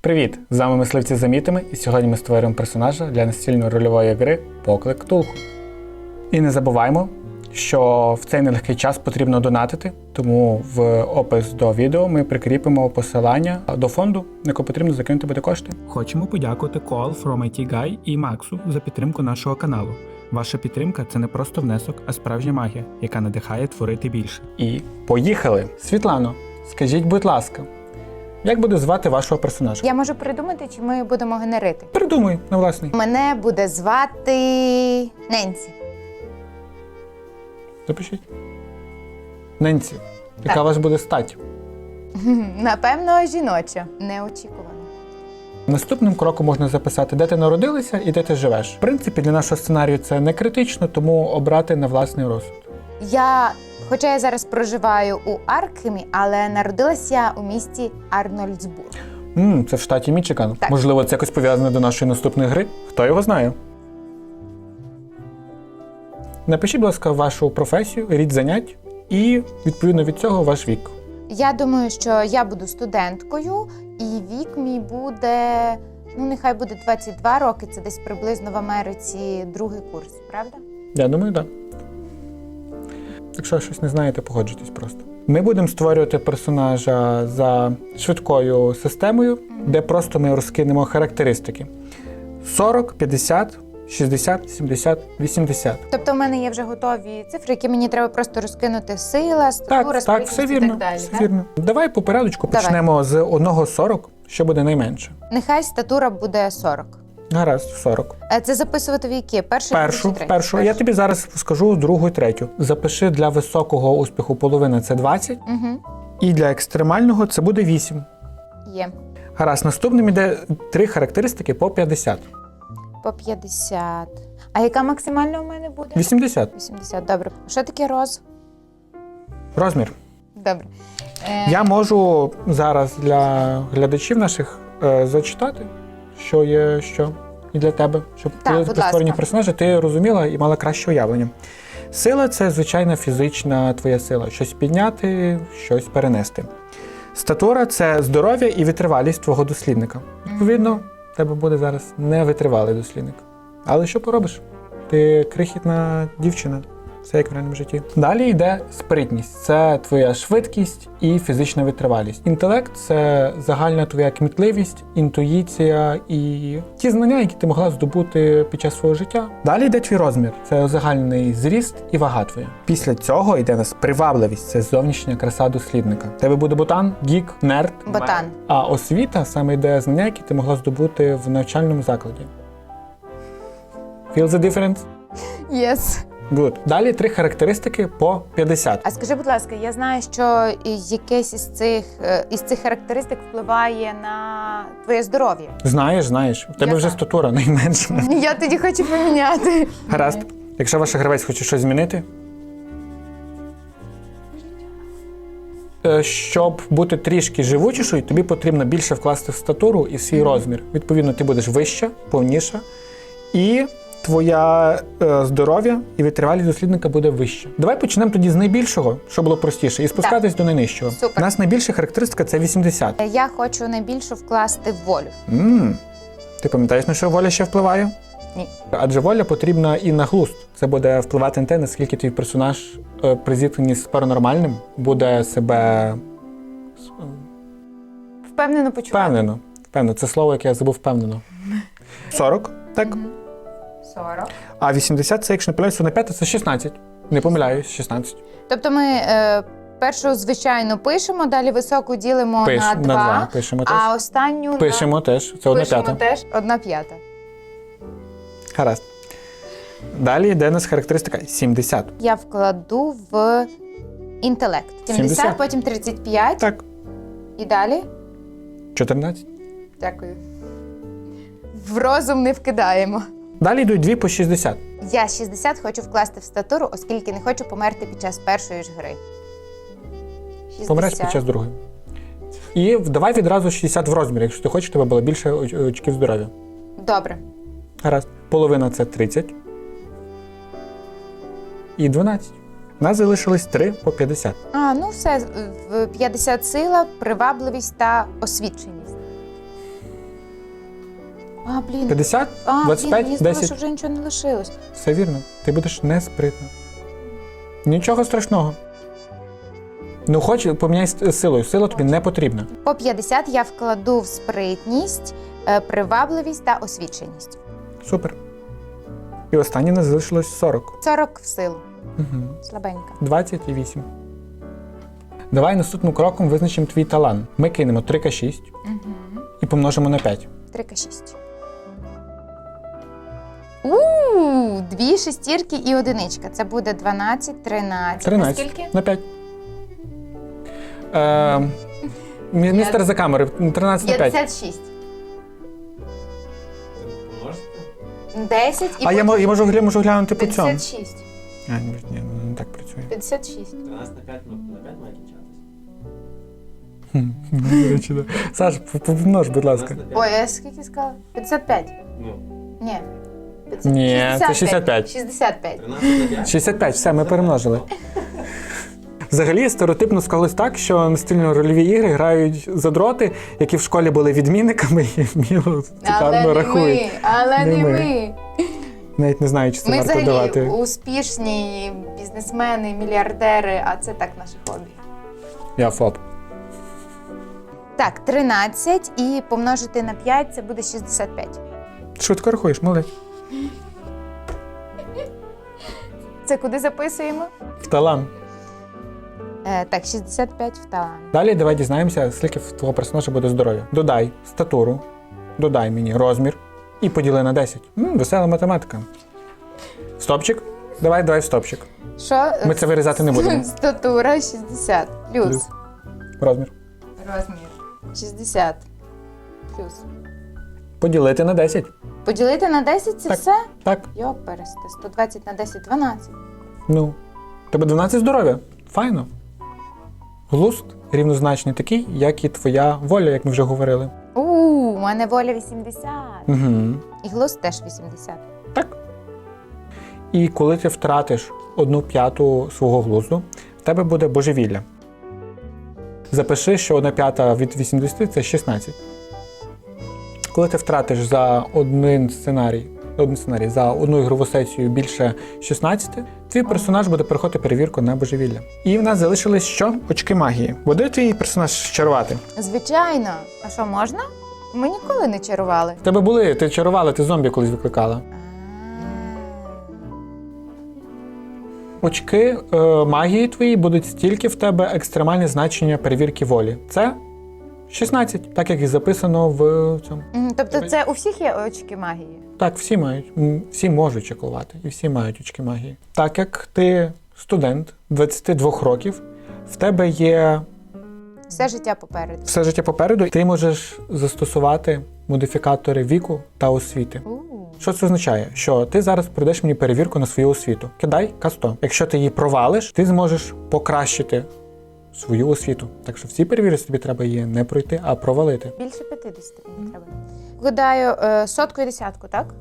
Привіт! З вами мисливці за мітами, і сьогодні ми створюємо персонажа для настільної рольової гри Поклик Ктулху. І не забуваймо, що в цей нелегкий час потрібно донатити, тому в опис до відео ми прикріпимо посилання до фонду, на який потрібно закинути буде кошти. Хочемо подякувати Call from IT Guy і Максу за підтримку нашого каналу. Ваша підтримка це не просто внесок, а справжня магія, яка надихає творити більше. І поїхали! Світлано, скажіть, будь ласка, як буде звати вашого персонажа? Я можу придумати, чи ми будемо генерити. Придумай на власний. Мене буде звати Ненсі. Запишіть. Ненсі, яка у вас буде стать? Напевно, жіноча. Неочікувано. Наступним кроком можна записати, де ти народилася і де ти живеш. В принципі, для нашого сценарію це не критично, тому обрати на власний розсуд. Я, хоча я зараз проживаю у Аркхемі, але народилася я у місті Арнольдсбург. м це в штаті Мічиган. Так. Можливо, це якось пов'язане до нашої наступної гри. Хто його знає? Напишіть, будь ласка, вашу професію, рід занять і відповідно від цього ваш вік. Я думаю, що я буду студенткою, і вік мій буде. Ну, нехай буде 22 роки, це десь приблизно в Америці другий курс, правда? Я думаю, так. Якщо щось не знаєте, погоджуйтесь просто. Ми будемо створювати персонажа за швидкою системою, де просто ми розкинемо характеристики: 40, 50, 60, 70, 80. Тобто, в мене є вже готові цифри, які мені треба просто розкинути сила, структура, Так, так, все і так далі. все так? вірно. Давай по порядочку Давай. почнемо з 1,40, що буде найменше. Нехай статура буде 40. Гаразд, 40. Е, Це записувати в які? Першу, другий, третій? першу. Я тобі зараз скажу другу і третю. Запиши для високого успіху половина це 20, Угу. і для екстремального це буде 8. Є. Гаразд, наступним іде три характеристики по 50. По 50. А яка максимальна у мене буде? 80. 80, добре. Що таке роз? Розмір. Добре. Е, Я можу зараз для глядачів наших е, зачитати, що є що і для тебе, щоб Так, будь при створенні персонажа ти розуміла і мала краще уявлення. Сила це звичайна фізична твоя сила. Щось підняти, щось перенести. Статура це здоров'я і витривалість твого дослідника. Відповідно, в тебе буде зараз невитривалий дослідник. Але що поробиш? Ти крихітна дівчина. Все як в реальному житті. Далі йде спритність. Це твоя швидкість і фізична витривалість. Інтелект це загальна твоя кмітливість, інтуїція і ті знання, які ти могла здобути під час свого життя. Далі йде твій розмір. Це узагальний зріст і вага твоя. Після цього йде нас привабливість. Це зовнішня краса дослідника. Тебе буде ботан, гік, нерд. Ботан. А освіта саме йде знання, які ти могла здобути в навчальному закладі. Feel the difference? Yes. Good. Далі три характеристики по 50. А скажи, будь ласка, я знаю, що якесь із цих, е, із цих характеристик впливає на твоє здоров'я. Знаєш, знаєш, в тебе Я вже знаю. статура найменша. Я тоді хочу поміняти. Гаразд. Якщо ваш гравець хоче щось змінити. е, Щоб бути трішки живучішою, тобі потрібно більше вкласти в статуру і свій розмір. Відповідно, ти будеш вища, повніша, і твоя е, здоров'я і витривалість дослідника буде вища. Давай почнемо тоді з найбільшого, щоб було простіше, і спускатись до найнижчого. Супер. У нас найбільша характеристика це 80. Е, Я хочу найбільше вкласти в волю. м Ти пам'ятаєш, на що воля ще впливає? Ні. Адже воля потрібна і на глузд. Це буде впливати на те, наскільки твій персонаж е, при зіткненні з паранормальним буде себе Впевнено почувати. впевнено. Впевнено, це слово, яке я забув впевнено. 40, так? 40. А 80 це, якщо не помиляюся, на 5 це 16. Не помиляюсь, 16. Тобто ми е, першу звичайну пишемо, далі високу ділимо Пиш, на 2, Пишемо теж. а останню на- Пишемо теж. Це одна пишемо п'ята. теж одна п'ята. Гаразд. Далі йде у нас характеристика 70. Я вкладу в інтелект. 70, 70. потім 35 Так, і далі. 14. Дякую. В розум не вкидаємо. Далі йдуть дві по 60. Я 60 хочу вкласти в статуру, оскільки не хочу померти під час першої ж гри. 60. Помреш під час другої. І давай відразу 60 в розмірі, якщо ти хочеш, щоб тебе було більше оч- очків здоров'я. Добре. Гаразд. Половина це 30. І 12. У нас залишилось 3 по 50. А, ну все, в 50 сила, привабливість та освіченість. А, блін. 50, а, 25, блін, я знала, 10. що вже нічого не лишилось. Все вірно. Ти будеш неспритна. Нічого страшного. Ну, хоч поміняй з силою. Сила тобі не потрібна. По 50 я вкладу в спритність, е, привабливість та освіченість. Супер. І останнє нас залишилось 40. 40 в силу. Угу. Слабенька. 28. Давай наступним кроком визначимо твій талант. Ми кинемо 3К6 Угу. і помножимо на 5. 3К6. У, дві шестірки і одиничка. Це буде 12, 13. 13 Наскільки? на 5. Е, мі- містер за камери 13 на 5. 56. Помножити? 10 і А я, мо- я можу, гля- можу глянути по цьому. 56. А, ні, ні, не так працює. 56. 13 на 5, ну, на 5 має кінчатись. Хм, до речі, да. Саш, п- помнож, будь ласка. 13 на 5. Ой, я скільки сказала? 55. Ну, Ні. 50. Ні, це 65. 65. 13 на 5. 65, все, ми перемножили. Взагалі стереотипно склалось так, що настільно рольові ігри грають задроти, які в школі були відмінниками і вміло цікаво рахують. ми, але Не не ми. ми. Навіть не знаю, чи це Ми варто взагалі давати. успішні бізнесмени, мільярдери, а це так наше хобі. Я ФОП. Так, 13 і помножити на 5 це буде 65. Швидко рахуєш, молодець. Це куди записуємо? В талант. Е, так, 65 в талант. Далі давай дізнаємося, скільки в твого персонажа буде здоров'я. Додай статуру, додай мені розмір і поділи на 10. М, весела математика. Стопчик? Давай, давай стопчик. Що? Ми це вирізати не будемо. Статура 60 плюс. Плюс. Розмір. Розмір 60 плюс. Поділити на 10. Поділити на 10 це Так. все? Так. Йоп, пересте. 120 на 10 12. Ну. Тебе 12 здоров'я. Файно. Глуст рівнозначний такий, як і твоя воля, як ми вже говорили. У, у мене воля 80. Угу. І глузд теж 80. Так. І коли ти втратиш одну п'яту свого глузду, в тебе буде божевілля. Запиши, що одна п'ята від 80 це 16. Коли ти втратиш за один сценарій, один сценарій за одну ігрову сесію більше 16, твій персонаж буде проходити перевірку на божевілля. І в нас залишились що? Очки магії. Буде твій персонаж чарувати? Звичайно. А що можна? Ми ніколи не чарували. В тебе були, ти чарувала, ти зомбі колись викликала. Очки е, магії твої будуть стільки в тебе екстремальне значення перевірки волі. Це 16, так як і записано в цьому. Тобто це у всіх є очки магії? Так, всі мають, всі можуть чекувати, і всі мають очки магії. Так як ти студент 22 років, в тебе є Все життя попереду. все життя попереду, ти можеш застосувати модифікатори віку та освіти. Що це означає? Що ти зараз пройдеш мені перевірку на свою освіту. Кидай К100. Якщо ти її провалиш, ти зможеш покращити свою освіту. Так що всі перевірки тобі треба її не пройти, а провалити. Більше 50 мені треба. Гадаю, е, сотку і десятку, так?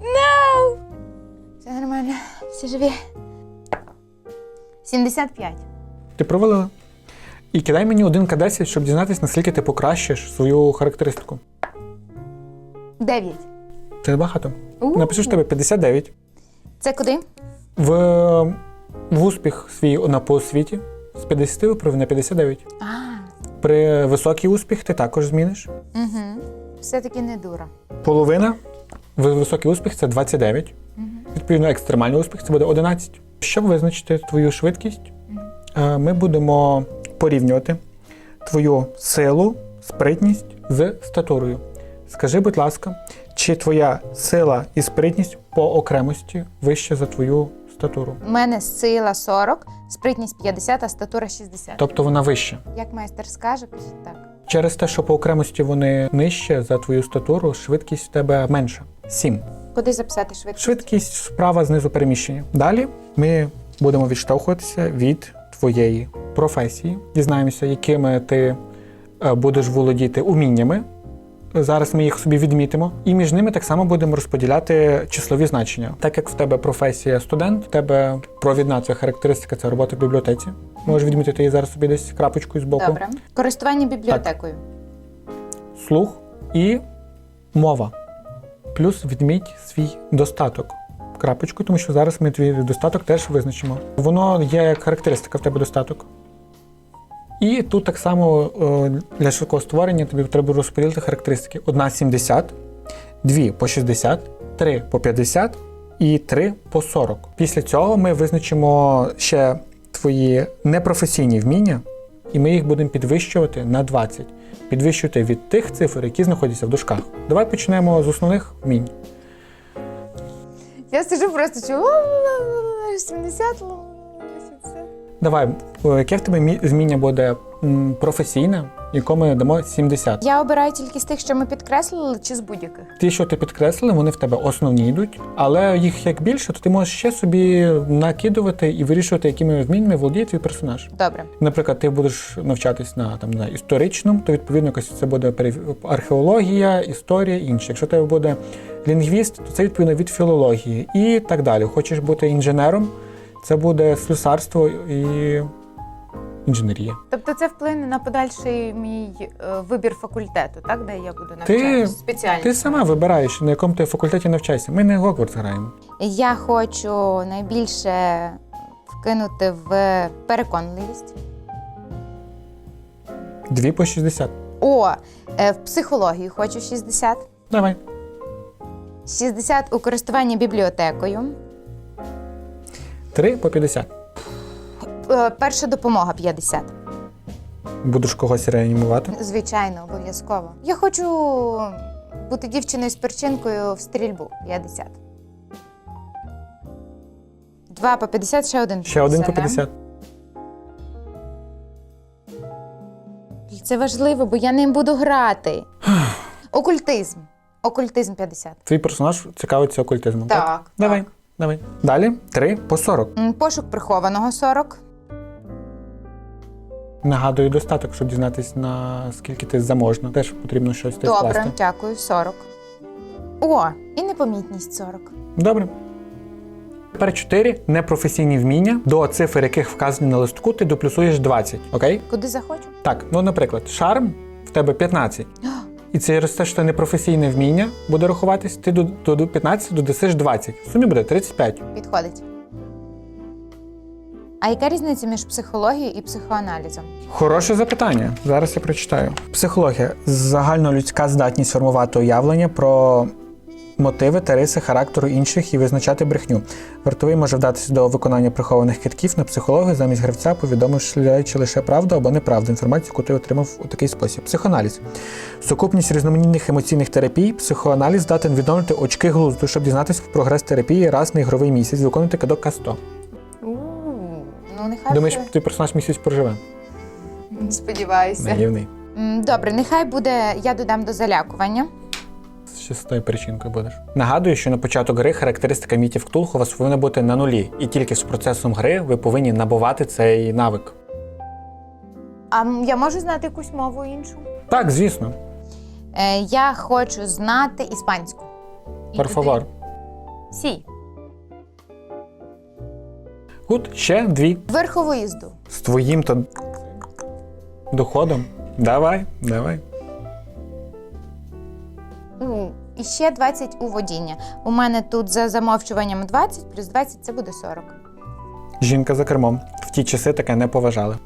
No! Все нормально, всі живі. 75. Ти провалила. І кидай мені один К10, щоб дізнатися, наскільки ти покращиш свою характеристику. 9. Це багато. У. Напиши що в тебе 59. Це куди? В, в успіх свій на по освіті з 50 виправ на 59. А, При високий успіх ти також зміниш. угу. Все-таки не дура. Половина високий успіх це 29. Відповідно, екстремальний успіх це буде 11. Щоб визначити твою швидкість, е, ми будемо порівнювати твою силу, спритність з статурою. Скажи, будь ласка, чи твоя сила і спритність по окремості вища за твою статуру? У мене сила 40, спритність 50, а статура 60. Тобто вона вища. Як майстер скаже, кажіть так. Через те, що по окремості вони нижче за твою статуру, швидкість в тебе менша 7. Куди записати швидкість? Швидкість справа знизу переміщення. Далі ми будемо відштовхуватися від твоєї професії. Дізнаємося, якими ти е, будеш володіти уміннями Зараз ми їх собі відмітимо, і між ними так само будемо розподіляти числові значення. Так як в тебе професія студент, в тебе провідна твоя характеристика це робота в бібліотеці. Можеш відмітити її зараз собі десь крапочкою з боку. Добре. Користування бібліотекою. Слух і мова. Плюс відміть свій достаток. Крапочку, тому що зараз ми твій достаток теж визначимо. Воно є як характеристика в тебе достаток. І тут так само е, для швидкого створення тобі треба розподілити характеристики: одна 70, дві по 60, три по 50 і три по 40. Після цього ми визначимо ще твої непрофесійні вміння, і ми їх будемо підвищувати на 20. Підвищувати від тих цифр, які знаходяться в дужках. Давай почнемо з основних вмінь. Я сижу просто чую 70, 80. Давай, е, яке в тебе мі- зміння буде професійне, якому ми дамо 70. Я обираю тільки з тих, що ми підкреслили, чи з будь-яких. Ті, що ти підкреслили, вони в тебе основні йдуть, але їх як більше, то ти можеш ще собі накидувати і вирішувати, якими вміннями володіє твій персонаж. Добре. Наприклад, ти будеш навчатись на там на історичному, то відповідно якось це буде археологія, історія інше. Якщо тебе буде лінгвіст, то це відповідно від філології і так далі. Хочеш бути інженером, це буде слюсарство і інженерія. Тобто це вплине на подальший мій е, вибір факультету, так, де я буду навчатися спеціально. Ти сама вибираєш, на якому ти факультеті навчайся. Ми не Гогвартс граємо. Я хочу найбільше вкинути в переконливість. Дві по 60. О, е, в психологію хочу 60. Давай. 60 у користуванні бібліотекою. Три по 50. Е, Перша допомога 50. Будеш когось реанімувати. Звичайно, обов'язково. Я хочу бути дівчиною з перчинкою в стрільбу 50. Два по 50, ще один. Ще один по не? 50. Це важливо, бо я ним буду грати. Окультизм. Окультизм 50. Твій персонаж цікавиться окультизмом. Так. Так. Давай, давай. Далі три по 40. М, Пошук прихованого 40. Нагадую достаток, щоб дізнатись на скільки ти заможна. Теж потрібно щось теж Добре, вкласти. дякую, 40. О, і непомітність 40. Добре. Тепер 4 непрофесійні вміння, до цифр яких вказані на листку, ти доплюсуєш 20. Окей? Куди захочу? Так, ну, наприклад, шарм в тебе 15. І це через те, що це непрофесійне вміння буде рахуватись, ти до, до, до 15 додасиш 20. В сумі буде 35. Підходить. А яка різниця між психологією і психоаналізом? Хороше запитання. Зараз я прочитаю. Психологія загальнолюдська здатність формувати уявлення про мотиви та риси характеру інших і визначати брехню. Вартовий може вдатися до виконання прихованих китків на психологію замість гравця, повідомивши лише правду або неправду інформацію, яку ти отримав у такий спосіб. Психоаналіз. Сукупність різноманітних емоційних терапій. Психоаналіз здатен відновити очки глузду, щоб дізнатися про прогрес терапії раз на ігровий місяць, виконувати кидок К100. Ну, нехай. Думаєш, буде. твій персонаж місяць проживе? Сподіваюся. Наївний. М, Добре, нехай буде, я додам до залякування. З тою причинкою будеш. Нагадую, що на початок гри характеристика мітів Ктулху у вас повинна бути на нулі, і тільки з процесом гри ви повинні набувати цей навик. А м, я можу знати якусь мову іншу? Так, звісно. Е, я хочу знати іспанську. І Por туди- favor. Сі. Гуд, ще дві. Верховоїзду. З твоїм то доходом. Давай, давай. У, і ще 20 у водіння. У мене тут за замовчуванням 20, плюс 20 це буде 40. Жінка за кермом. В ті часи таке не поважали.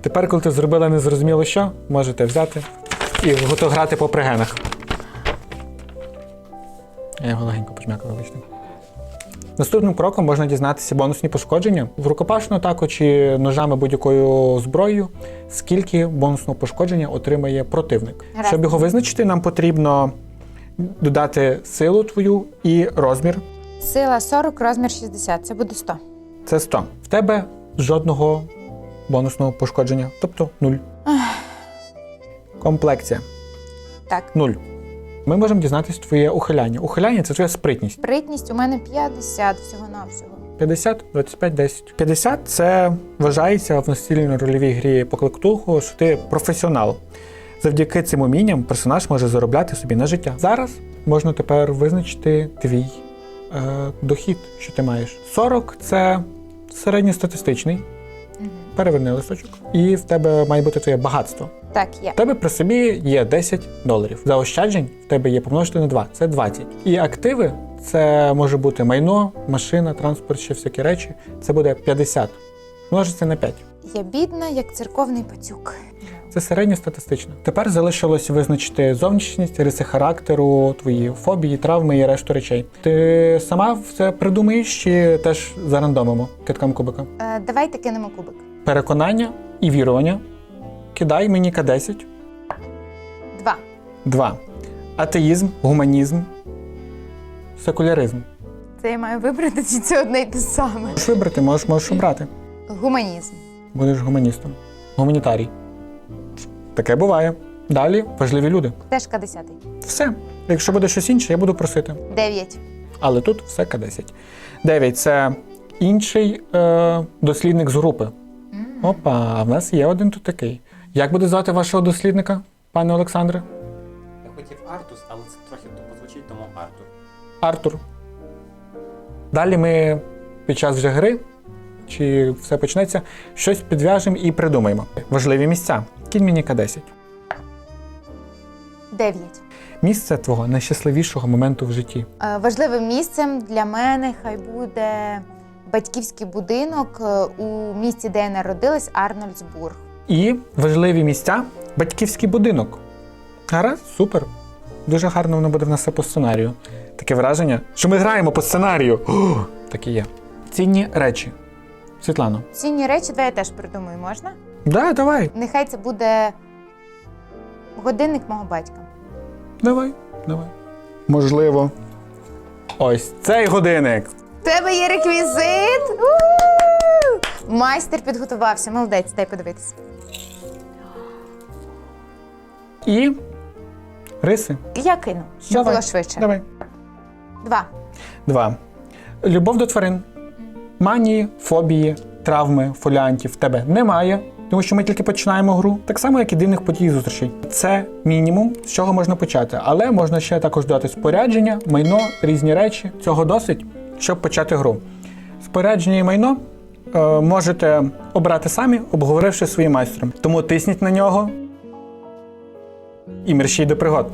Тепер, коли ти зробила незрозуміло що, можете взяти і готограти по пригенах. Я його легенько почмякала вибачте. Наступним кроком можна дізнатися бонусні пошкодження в рукопашну атаку чи ножами будь-якою зброєю, скільки бонусного пошкодження отримає противник. Гаразд. Щоб його визначити, нам потрібно додати силу твою і розмір. Сила 40, розмір 60, це буде 100. Це 100. В тебе жодного бонусного пошкодження, тобто 0. Комплекція Так. 0. Ми можемо дізнатися твоє ухиляння. Ухиляння це твоя спритність. Спритність у мене 50 всього-навсього. 50, 25, 10. 50 це вважається в настільно-рольовій грі по кликтуху, що ти професіонал. Завдяки цим умінням персонаж може заробляти собі на життя. Зараз можна тепер визначити твій е, дохід, що ти маєш. 40 це середньостатистичний. Переверни листочок. І в тебе має бути твоє багатство. Так, є. В тебе при собі є 10 доларів. Заощаджень в тебе є помножити на 2, це 20. І активи це може бути майно, машина, транспорт, ще всякі речі. Це буде 50. Множиться на 5. Я бідна, як церковний пацюк. Це середньостатистично. Тепер залишилось визначити зовнішність, риси характеру, твої фобії, травми і решту речей. Ти сама все придумаєш чи теж зарандомимо киткам кубика? Е, давайте кинемо кубик. Переконання і вірування. Кидай мені К10. Два. 2. Атеїзм, гуманізм, секуляризм. Це я маю вибрати, чи це одне й те саме. Можеш вибрати, можеш, можеш обрати. Гуманізм. Будеш гуманістом. Гуманітарій. Таке буває. Далі важливі люди. Теж К10. Все. Якщо буде щось інше, я буду просити. Дев'ять. Але тут все К10. 9 це інший е, дослідник з групи. Опа, а в нас є один тут такий. Як буде звати вашого дослідника, пане Олександре? Я хотів Артус, але це трохи тупо звучить, тому Артур. Артур. Далі ми під час вже гри, чи все почнеться, щось підв'яжемо і придумаємо. Важливі місця. Кінь мені К10. Дев'ять. Місце твого найщасливішого моменту в житті. Е, Важливим місцем для мене хай буде батьківський будинок е, у місті, де я народилась, Арнольдсбург. І важливі місця батьківський будинок. Гаразд, супер. Дуже гарно воно буде в нас все по сценарію. Таке враження, що ми граємо по сценарію. О, так і є. Цінні речі. Світлано. Цінні речі, давай я теж придумаю, можна? Да, давай, Нехай це буде годинник мого батька. давай, давай. Можливо. Ось цей годинник. В тебе є реквізит. У! Майстер підготувався. Молодець, дай подивитися. І риси. Я кину, щоб Давай, було швидше. Давай. Два. Два. Любов до тварин. Манії, фобії, травми, фоліантів в тебе немає, тому що ми тільки починаємо гру. Так само, як і дивних подій і зустрічей. Це мінімум, з чого можна почати. Але можна ще також додати спорядження, майно, різні речі. Цього досить, щоб почати гру. Спорядження і майно е, можете обрати самі, обговоривши своїм майстром. Тому тисніть на нього і мерщій до пригод.